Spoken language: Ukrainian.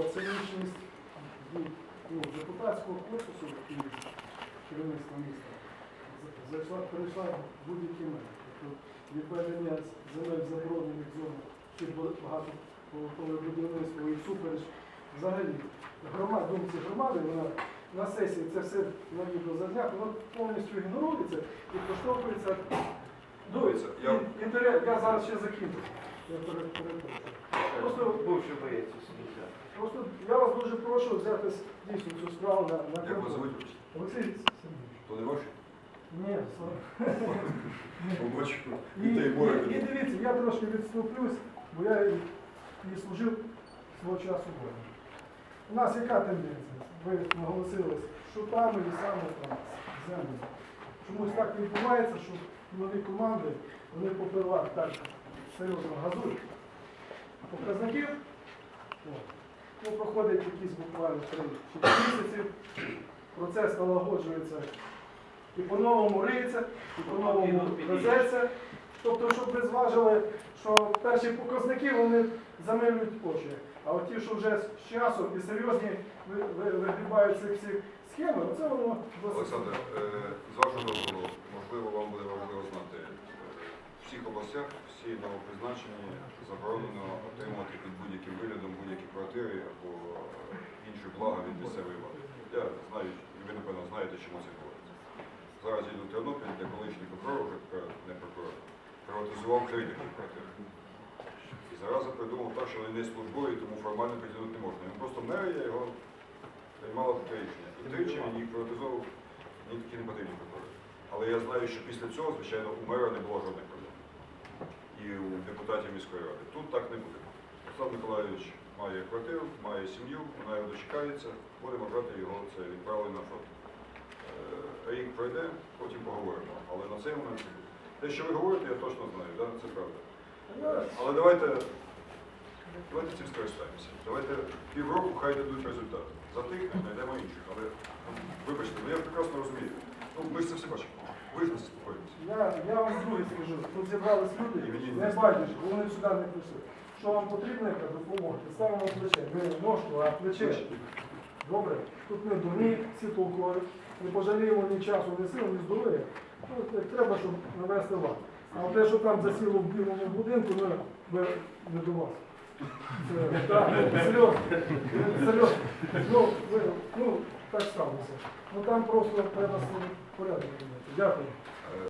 От, це рішення ну, депутатського корпусу керівництва міста зайшла, перейшла в будь-які межі. Тобто відведення земель заборонених зон під багато будівництво і супереч взагалі громад, думці громади, вона на сесії це все на відео зазнято, воно повністю ігнорується і поштовхується. Дивіться, я- інтерес, я зараз ще закінчу. Я пере- перепрошую. Просто Бувши боєць у сміття. Просто я вас дуже прошу взяти с- дійсно цю справу на, на Як вас контроль. звуть? Олексій Сергійович. То не? Ні, слава. Побачу. І, і, море. і дивіться, я трошки відступлюсь, бо я і, і служив свого часу в. У нас яка тенденція? Ви наголосили, що там і саме там землі. Чомусь так відбувається, що нові команди, вони попливають так серйозно газують. Показників, ну, проходить якісь буквально 3-4 місяці, процес налагоджується і по-новому риється, і по-новому везеться. Тобто, щоб ви зважили, що перші показники вони замилюють очі. А от ті, що вже з часом і серйозні ви- ви- вигрібають ці всі схеми, оце воно досить. Олександр, е, з вашого дозволу, Всіх всі новопризначені заборонено отримувати під будь-яким виглядом будь-які квартири або е, інші блага від місцевої влади. Я знаю, і ви, напевно, знаєте, чому це відбувається. Зараз їду в Тернопіль, де колишній прокурор, вже тепер не прокурор, приватизував три квартири. І зараза придумав так, що вони не службові, тому формально притягнути не можна. Він просто мерія його приймала таке рішення. І тричі він їх приватизовував, мені такі не потрібні прокурори. Але я знаю, що після цього, звичайно, у мера не було жодних проблем. І у депутатів міської ради. Тут так не буде. Олександр Миколаївич має квартиру, має сім'ю, вона його дочекається, будемо брати його це відправили на фронт. Е, Рік пройде, потім поговоримо. Але на цей момент. Те, що ви говорите, я точно знаю, да? це правда. Е, Але давайте, давайте цим скористаємося. Давайте півроку хай дадуть результати. Затихнемо, знайдемо інших. Але ну, вибачте, ну я прекрасно розумію. Ну, ми ж це все бачимо. Ви ж не заспокоїтеся. Я, я вам друге скажу, тут зібрались люди, І мені не не байдуже, вони сюди не прийшли. Що вам потрібна яка допомога? Ставимо плече. Не ножку, а плече. Добре, тут ми дурні, всі толкові, не пожаліємо ні часу, ні сил, ні здоров'я. Ну, як треба, щоб навести лад. А те, що там засіло в білому будинку, ну, ви не до вас. Це, так, серйозно, серйозно. Ну, ви, ну, так сталося. Ну там просто треба порядок. Дякую.